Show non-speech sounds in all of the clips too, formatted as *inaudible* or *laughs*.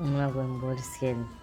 Una buen bolsien.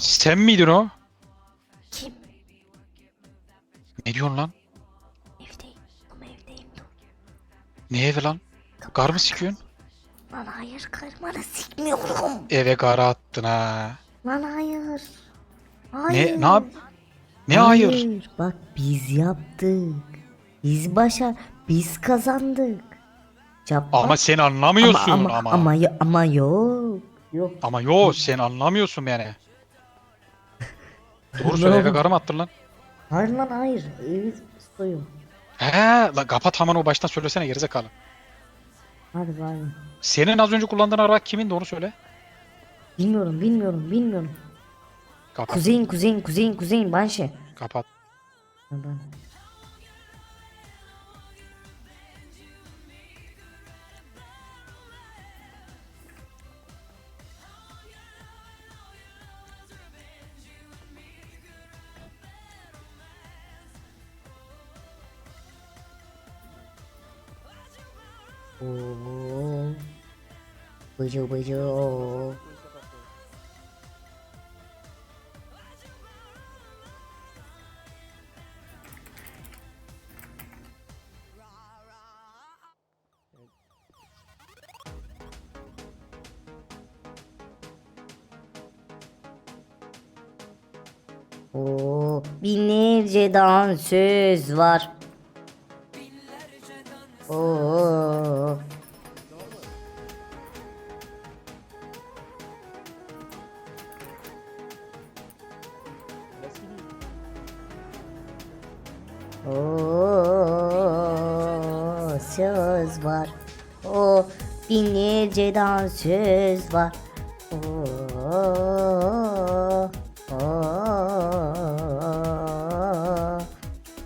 Sen miydin o? kim? Ne diyorsun lan? Evdeyim. Ama evdeyim dur. Ne evi lan? Gar mı sikiyorsun? Lan hayır karmanı sikmiyorum. Eve gara attın ha. Lan hayır. Hayır. Ne? Ne yap? Ne hayır? Bak biz yaptık. Biz başa biz kazandık. Yapma. Ama sen anlamıyorsun ama. ama, ama, ama, ama yok. Yok. Ama yo sen anlamıyorsun yani. Doğru söyle eve gara mı attın lan? Hayır lan hayır. Evi soyun. He lan kapat hemen o baştan söylesene gerizekalı. Hadi bay. Senin az önce kullandığın araba kimin de onu söyle. Bilmiyorum bilmiyorum bilmiyorum. Kapat. Kuzeyin kuzeyin kuzeyin kuzeyin Banşe. Kapat. Ben. Bıcı bıcı oo. Oo, binlerce dansöz var. Dansöz var. Oo, oo,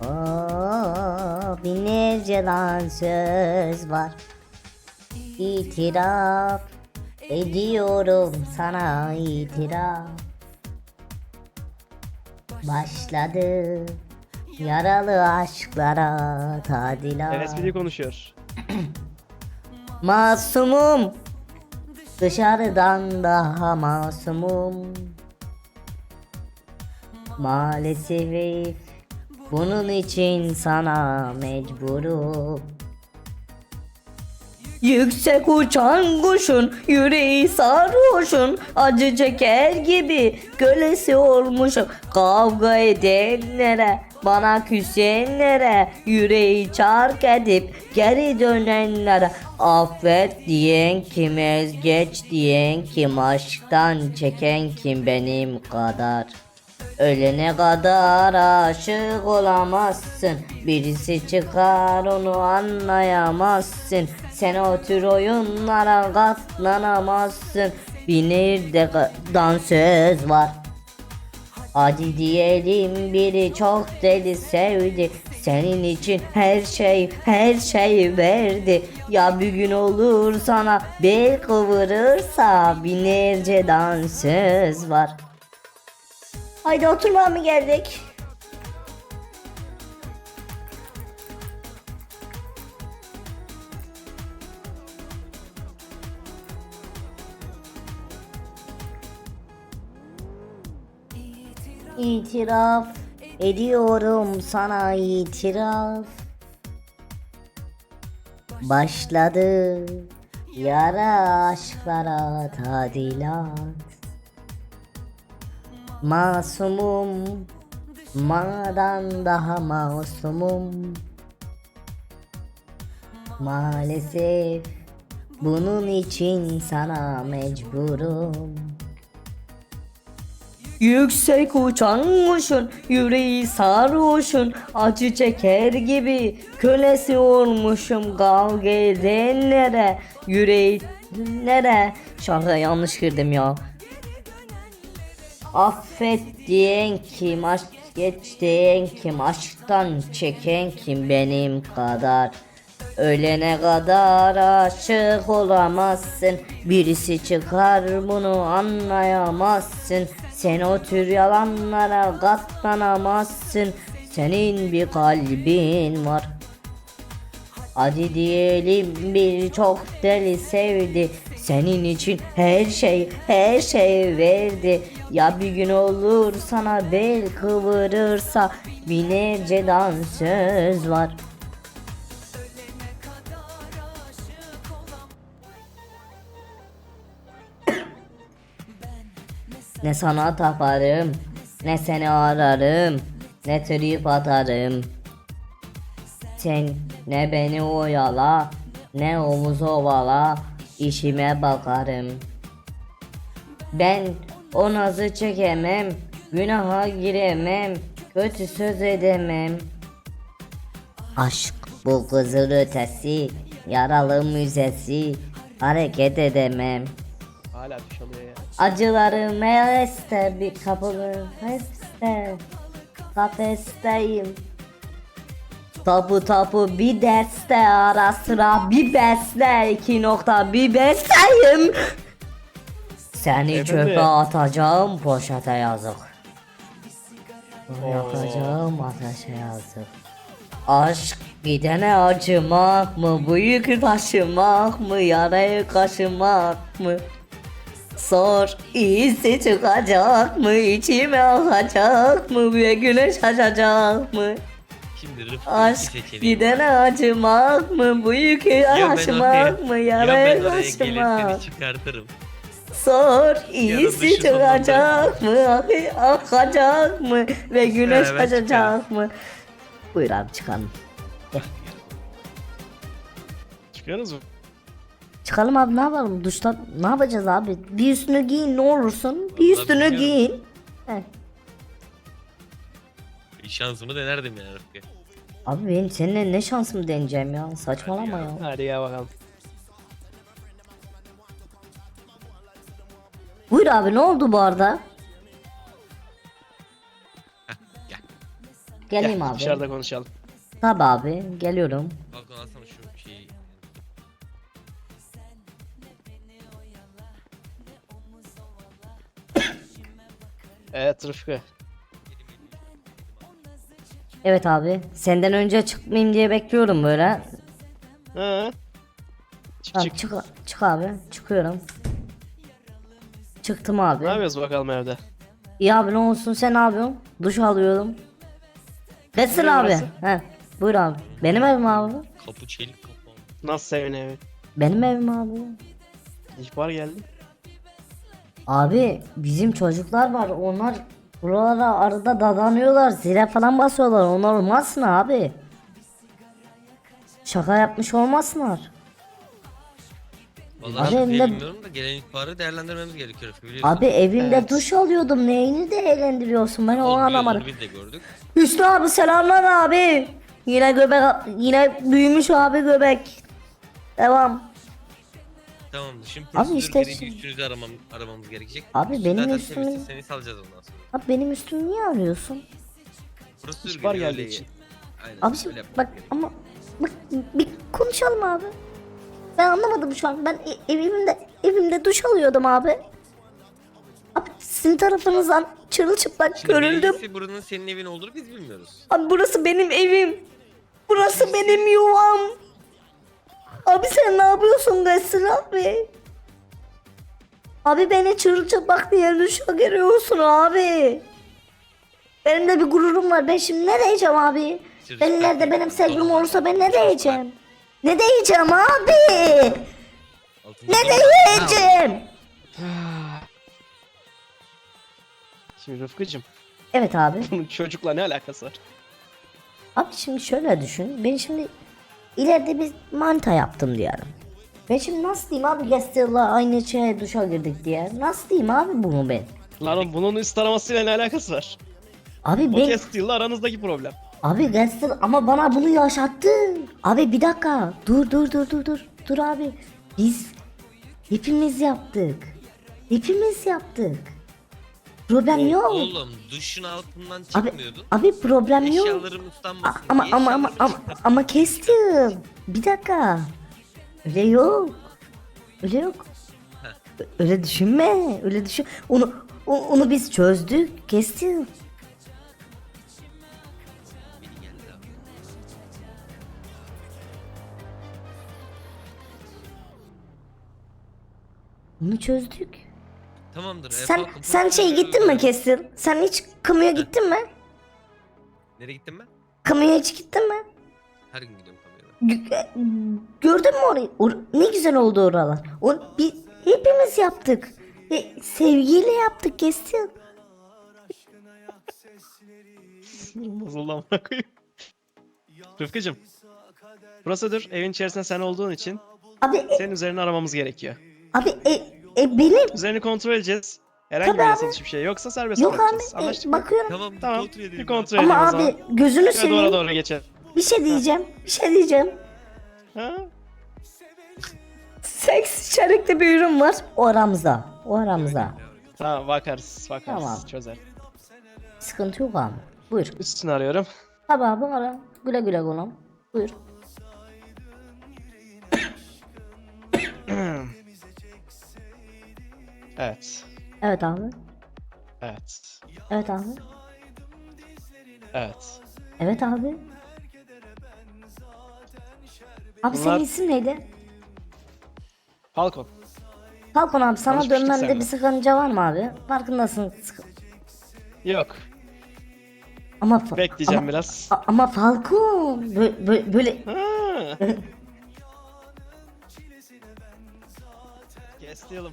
oo, binlerce dansöz var. İtiraf ediyorum sana itiraf. Başladı yaralı aşklara tadilat. LSPD konuşuyor. *clears throat* Masumum Dışarıdan daha masumum. Maalesef Bunun için sana mecburum. Yüksek uçan kuşun yüreği sarhoşun acı çeker gibi kölesi olmuşum. Kavga edenlere bana küsenlere yüreği çark edip geri dönenlere affet diyen kim ezgeç diyen kim aşktan çeken kim benim kadar? Ölene kadar aşık olamazsın. Birisi çıkar onu anlayamazsın. Sen o tür oyunlara katlanamazsın. Binir de dansöz var Hadi diyelim biri çok deli sevdi. Senin için her şey her şey verdi. Ya bir gün olur sana bel kıvırırsa Binlerce dansöz var. Haydi oturmaya mı geldik? İtiraf ediyorum sana itiraf. Başladı yara aşklara tadilat. Masumum Madan daha masumum. Maalesef bunun için sana mecburum Yüksek uçan yüreği sarhoşun acı çeker gibi kölesi olmuşum kavga edenlere yüreğlere şarkıya yanlış girdim ya. Affet diyen kim aşk geç diyen kim aşktan çeken kim benim kadar? Ölene kadar aşık olamazsın Birisi çıkar bunu anlayamazsın Sen o tür yalanlara katlanamazsın. Senin bir kalbin var. Hadi diyelim birçok deli sevdi. Senin için her şey her şey verdi. Ya bir gün olur sana bel kıvırırsa Binlerce dansöz var Ne sana taparım Ne seni ararım Ne trip atarım. Sen ne beni oyala Ne omuz ovala işime bakarım. Ben o nazı çekemem Günaha giremem Kötü söz edemem. Aşk bu kızıl ötesi Yaralı müzesi Hareket edemem. Hala alıyor ya. Acılarım heveste bir kapının heveste Kafesteyim Tapu tapu bir deste ara sıra bir besle iki nokta bir besteyim Seni Efendim? çöpe atacağım poşete yazık Yakacağım ateşe yazık Aşk gidene acımak mı? Bu yükü taşımak mı? Yarayı kaşımak mı? Sor iyisi çıkacak mı? İçime akacak mı? Ve güneş açacak mı? Şimdi Rıfkı Aşk gidene acımak mı? Bu yükü Ya oraya- mı? ya kaşımak seni çıkartırım. Sor iyisi çıkacak mı? Ak- Akacak mı? Ve güneş Beraber açacak mı? Buyur abi çıkalım. Çıkıyorsunuz mu? Çıkalım abi ne yapalım? Duşta ne yapacağız abi? Bir üstünü giyin ne olursun. Bir üstünü bilmiyorum. giyin. Heh. Şansımı denerdim yani Rıfkı. Abi benim seninle ne şansımı deneyeceğim ya. Saçmalama ya. Hadi ya bakalım. Buyur abi ne oldu bu arada? Gel. Geleyim Gel, abi. Dışarıda konuşalım. Tabi abi geliyorum. Evet Rıfkı. Evet abi. Senden önce çıkmayayım diye bekliyorum böyle. Hı. Çık Tamam, çık. çık. çık abi. Çıkıyorum. Çıktım abi. Ne yapıyoruz bakalım evde? İyi abi ne olsun sen ne yapıyorsun? Duş alıyorum. Kaçsın Nereye abi? burası? He. Buyur abi. Benim evim abi. Kapı çelik kapı. Nasıl sevin evi? Benim evim abi. İhbar geldi. Abi bizim çocuklar var. Onlar buralara arada dadanıyorlar. Zile falan basıyorlar. Onlar olmazsın abi. Şaka yapmış olmasınlar. Vallahi Abi elinde- bilmiyorum da gelen ihbarı değerlendirmemiz gerekiyor biliyorsun. Abi evimde Evet. duş alıyordum. Neyini de eğlendiriyorsun? Ben onu Olmuyor, anlamadım. onu Biz de gördük. Hüsnü abi selamlar abi. Yine göbek yine büyümüş abi göbek. Devam. Tamamdır. Şimdi Abi prosedür işte gereği şimdi- üstünüzü aramam, aramamız gerekecek. Abi benim zaten üstümü- temizsin, Seni salacağız ondan sonra. Abi benim üstümü niye arıyorsun? Prosedür İhbar gereği geldiği öyle- için. Aynen. Abiciğim öyle yapmak bak gerekiyor. ama bak bir konuşalım abi. Ben anlamadım şu an. Ben e- evimde evimde duş alıyordum abi. Abi sizin tarafınızdan çırılçıplak Şimdi görüldüm. birincisi buranın senin evin olduğunu biz bilmiyoruz. Abi burası benim evim. Burası benim yuvam. Abi sen ne yapıyorsun Gaysir abi? Abi beni çırılçıplak diye duşa giriyorsun abi. Benim de bir gururum var. Ben şimdi ne diyeceğim abi? Ben değil, benim sevgilim olursa ben ne diyeceğim? Ne diyeceğim abi? Ne diyeceğim? Şimdi Rıfkı'cım Evet abi. bunun çocukla ne alakası var? Abi şimdi şöyle düşün. Ben şimdi ileride bir manita yaptım diyelim. Ben şimdi nasıl diyeyim abi Gastel'la aynı şeye duşa girdik diye. Nasıl diyeyim abi bunu ben? Lan bunun üst aramasıyla ne alakası var? Abi O ben... Castiel'la aranızdaki problem. Abi Gastel ama bana bunu yaşattı. Abi bir dakika. Dur dur dur dur dur. Dur abi. Biz hepimiz yaptık. Hepimiz yaptık. Problem yok. Oğlum duşun altından Abi, çıkmıyordun. abi problem yok. Eşyalarım ıslanmasın Ama diye ama ama eşyalarımı ama, çıkarttım. ama kestim. Bir dakika. Öyle yok. Öyle yok. Ö- Öyle düşünme. Öyle düşün. Onu o- onu biz çözdük. Kestim. Biri geldi abi. Onu çözdük. Tamamdır. e, Sen Falcon, sen Falcon şey gittin mi yürü. kestin? Sen hiç kamuya gittin mi? Nereye gittim ben? Kamuya hiç gittin mi? Her gün gidiyorum. Gö- e, Gördün mü orayı? Or- ne güzel oldu oralar. O bir hepimiz yaptık. E, sevgiyle yaptık kestin. Sinirim bozuldu amına koyayım. Rıfkı'cım. Prosedür evin içerisinde sen olduğun için Abi e, senin üzerine aramamız gerekiyor. abi e, e, benim Üzerini kontrol edeceğiz. Herhangi Tabii bir abi. yasal bir şey yoksa serbest yok abi bırakacağız. e, Anlaştık mı? bakıyorum. Tamam, Tamam. kontrol edelim. Bir abi. kontrol edelim Ama o zaman. abi gözünü Şöyle seveyim. doğru geçelim. Bir şey diyeceğim. Bir şey diyeceğim. Ha? Seks içerikli bir ürün var. O aramızda. O aramızda. Tamam bakarız bakarız Tamam. çözer. Sıkıntı yok abi. Buyur. Üstünü arıyorum. Tabi abi ara. Güle güle kulağım. Buyur. Evet. Evet abi. Evet. Evet abi. Evet. Evet abi. Abi Bunlar- senin isim neydi? Falcon. Falcon abi sana Konuşmuştuk seninle. bir sıkınca var mı abi? Farkındasın. Sıkı- Yok. Ama fa- Bekleyeceğim ama, biraz. a- ama Falcon böyle, böyle, böyle Ha. *laughs* Kestiyelim.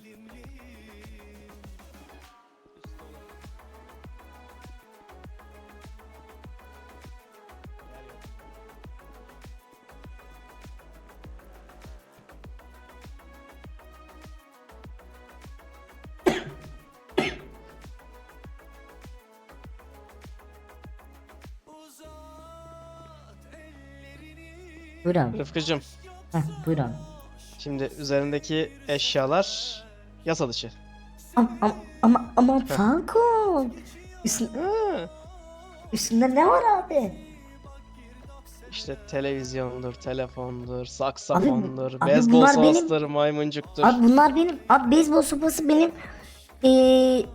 Buyur abi. Rıfkı'cım. Heh, buyur abi. Şimdi üzerindeki eşyalar yasa dışı. Ama ama ama, ama. Üstün, Ha. üstünde ne var abi? İşte televizyondur, telefondur, saksafondur, abi beyzbol bunlar benim- sostur, maymuncuktur. Abi bunlar benim. Abi beyzbol sopası benim. Eee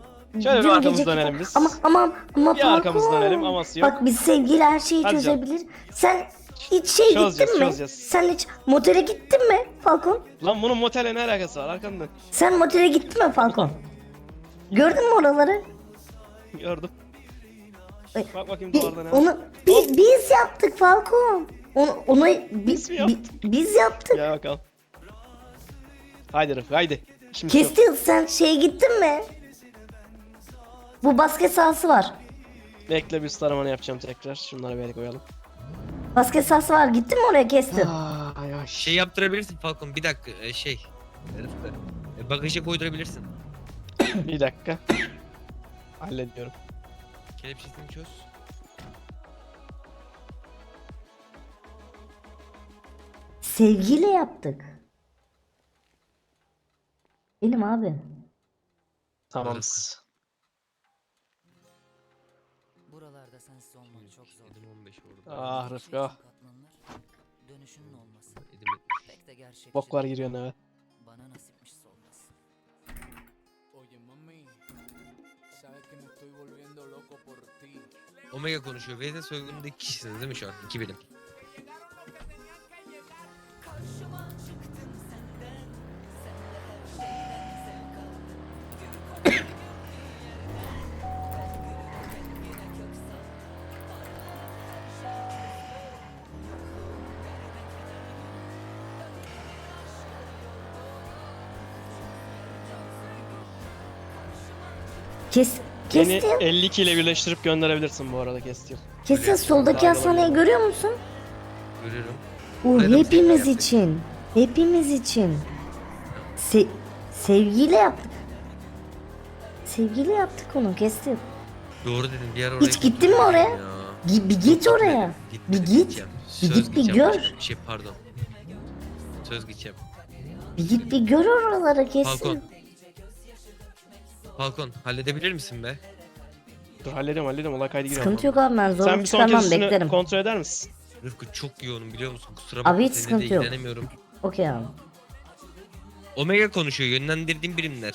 Şöyle bir dün arkamızı geceki- dönelim biz. Ama ama ama Bir arkamızı dönelim, aması yok. Bak biz sevgiyle her şeyi Hadi canım. çözebilir. Sen hiç şey Çözeceğiz, gittin mi? çözeceğiz. Sen hiç motele gittin mi Falcon? Lan bunun motele ne alakası var arkamda? Sen motele gittin mi Falcon? Gördün mü oraları? Gördüm. Ay, Bak bakayım Bi- duvarda ne var. onu biz, biz yaptık Falcon. Onu onu bi- Biz mi bi- yaptık? biz yaptık. Gel bakalım. Haydi Rıfkı haydi. Şimdi yok. Kestil sen şeye gittin mi? Bu basket sahası var. Bekle bir aramanı yapacağım tekrar. Şunları bir koyalım. Basket sahası var. Gittin mi oraya kestin? Ay ay. Şey yaptırabilirsin Falcon bir dakika e, şey. Rıfkı. E, Bagaja koydurabilirsin. *coughs* Bir dakika. Hallediyorum. Kelepçesini çöz. Sevgiyle yaptık. Benim abi. Tamam. Burada sensiz olmak çok zor. Edim 15 orada. Ah Rıfkı. Katlanılır, Dönüşünün olması. Edim 70. Pek de gerçekçi. Boklar değil. giriyor eve. Bana nasipmiş olmaz. Oye mami, sabes que me estoy volviendo loco por ti. Omega konuşuyor. Vezne soygununda iki kişisiniz değil mi şu an? İki birim. Kes, Beni kestim. 52 ile birleştirip gönderebilirsin bu arada kestim. Kesin soldaki hastaneyi görüyor musun? Görüyorum. O Dedim hepimiz seni için. Hepimiz için. Se sevgiyle yaptık. Sevgiyle yaptık onu kestim. Doğru dedim. Bir yer oraya Hiç gittin mi oraya? Ya. Gi- bir git oraya. Gitmedim, Bir git. gideceğim. Bir Söz git, bir gideceğim. gör. başka Bir şey pardon. Söz gideceğim. Bir git bir gör oraları Falcon. Falcon halledebilir misin be? Dur hallediyorum hallediyorum olay kaydı giriyor. Sıkıntı yok abi ben Sen zorluk bir son kez üstünü beklerim. kontrol eder misin? Rıfkı çok yoğunum biliyor musun? Kusura Abi bakma hiç seninle sıkıntı yok. ilgilenemiyorum. Okey abi. Omega konuşuyor. Yönlendirdiğim birimler.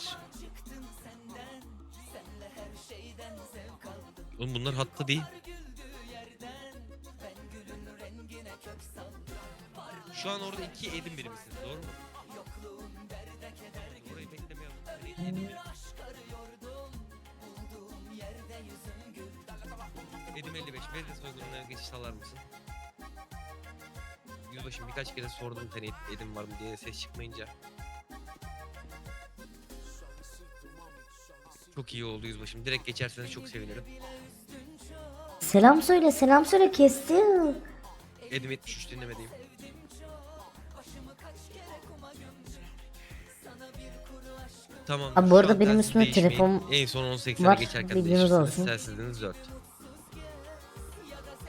Oğlum bunlar hatta değil. Şu an orada iki edim birimsiniz doğru mu? Orayı beklemeye Edim. Edim 55. Vezne soygununa geçiş sağlar mısın? Yüzbaşım birkaç kere sordum seni edim var mı diye ses çıkmayınca. Çok iyi oldu yüzbaşım. Direkt geçerseniz çok sevinirim. Selam söyle selam söyle kestim. Edim 73 dinlemediğim. Tamam. Abi bu şu arada an benim telsiz değişmeyin. telefon En son 18'lere var, geçerken bilginiz değişirsiniz. olsun. Telsiziniz 4.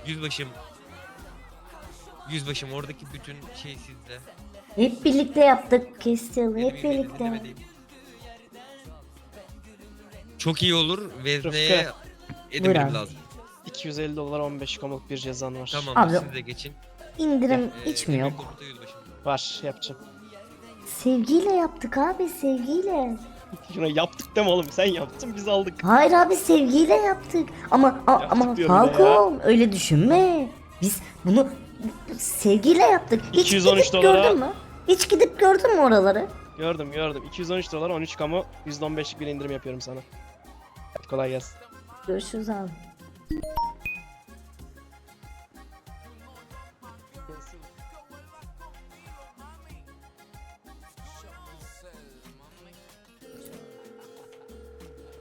Yüzbaşım. Yüzbaşım oradaki bütün şey sizde. hep birlikte yaptık Edim hep 27 birlikte. dinlemediğim. Çok iyi olur. Vezneye Buyur abi. lazım. 250 dolar 15 komut bir cezan var. Tamam Abi- siz de geçin. İndirim Ee, hiç mi emir yok? komuta yüzbaşım. Var yapacağım. Sevgiyle yaptık abi sevgiyle. Şuna yaptık deme oğlum sen yaptın biz aldık. Hayır abi sevgiyle yaptık. Ama a- Yaptık ama diyorum Falcon öyle düşünme. Biz bunu sevgiyle yaptık. Hiç 213 gidip dolara- gördün mü? Hiç gidip gördün mü oraları? Gördüm gördüm. 213 dolar 13 kamu %15'lik bir indirim yapıyorum sana. Kolay gelsin. Görüşürüz abi.